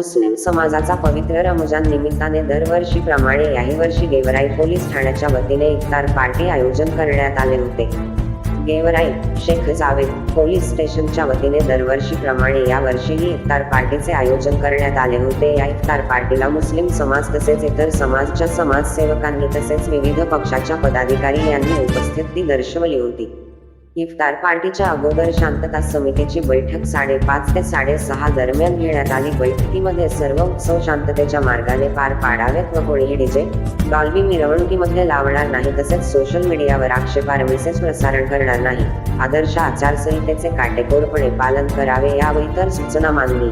मुस्लिम समाजाचा पवित्र रमजान निमित्ताने दरवर्षीप्रमाणे याही वर्षी गेवराई पोलीस ठाण्याच्या वतीने इफ्तार पार्टी आयोजन करण्यात आले होते. गेवराई शेख जावेद पोलीस स्टेशनच्या वतीने दरवर्षीप्रमाणे या वर्षीही इफ्तार पार्टीचे आयोजन करण्यात आले होते. या इफ्तार पार्टीला मुस्लिम समाज तसेच इतर समाजच्या समाजसेवकांनी तसेच विविध पक्षाच्या पदाधिकारी यांनी उपस्थिती दर्शवली होती. इफ्तार पार्टीच्या अगोदर शांतता समितीची बैठक साडेपाच ते साडेसहा दरम्यान घेण्यात आली. बैठकीमध्ये सर्व उत्सव शांततेच्या मार्गाने पार पाडावेत व कोणीही डीजे डॉल्बी मिरवणुकीमध्ये लावणार नाही तसेच सोशल मीडियावर आक्षेपार मेसेज प्रसारण करणार नाही. आदर्श आचारसंहितेचे काटेकोरपणे पालन करावे या इतर सूचना मांडली.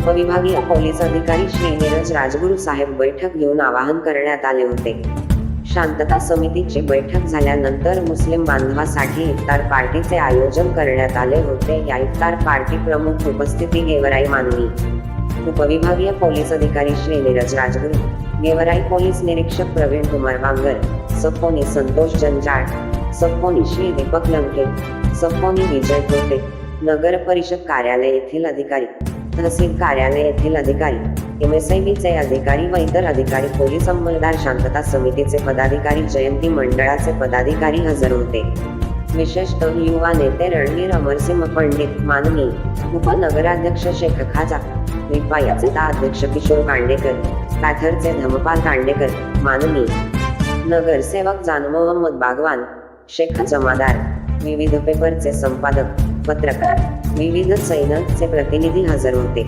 उपविभागीय पोलीस अधिकारी श्री नीरज राजगुरू साहेब बैठक घेऊन आवाहन करण्यात आले होते. शांतता समितीची बैठक झाल्यानंतर मुस्लिम बांधवासाठी इफ्तार पार्टीचे आयोजन करण्यात आले होते. या इफ्तार पार्टी प्रमुख उपस्थिती गेवराई मानवी उपविभागीय पोलीस अधिकारी श्री नीरज राजगुरू गेवराई पोलीस निरीक्षक प्रवीण कुमार बांगर सपोनी संतोष जंजाट सपोनी श्री दीपक लंके सपोनी विजय कोटे नगर परिषद कार्यालय येथील अधिकारी तहसील कार्यालय येथील अधिकारी एमएसआयबीचे अधिकारी व इतर अधिकारी पोलीस अंमलदार शांतता समितीचे पदाधिकारी जयंती मंडळाचे पदाधिकारी हजर होते. विशेषतः युवा नेते रणवीर अमरसिंह पंडित माननी उपनगराध्यक्ष शेख खाजा रिपायाचे अध्यक्ष किशोर कांडेकर पॅथरचे धमपाल कांडेकर माननी नगरसेवक जान मोहम्मद बागवान शेख जमादार विविध पेपरचे संपादक पत्रकार विविध सैन्याचे प्रतिनिधी हजर होते.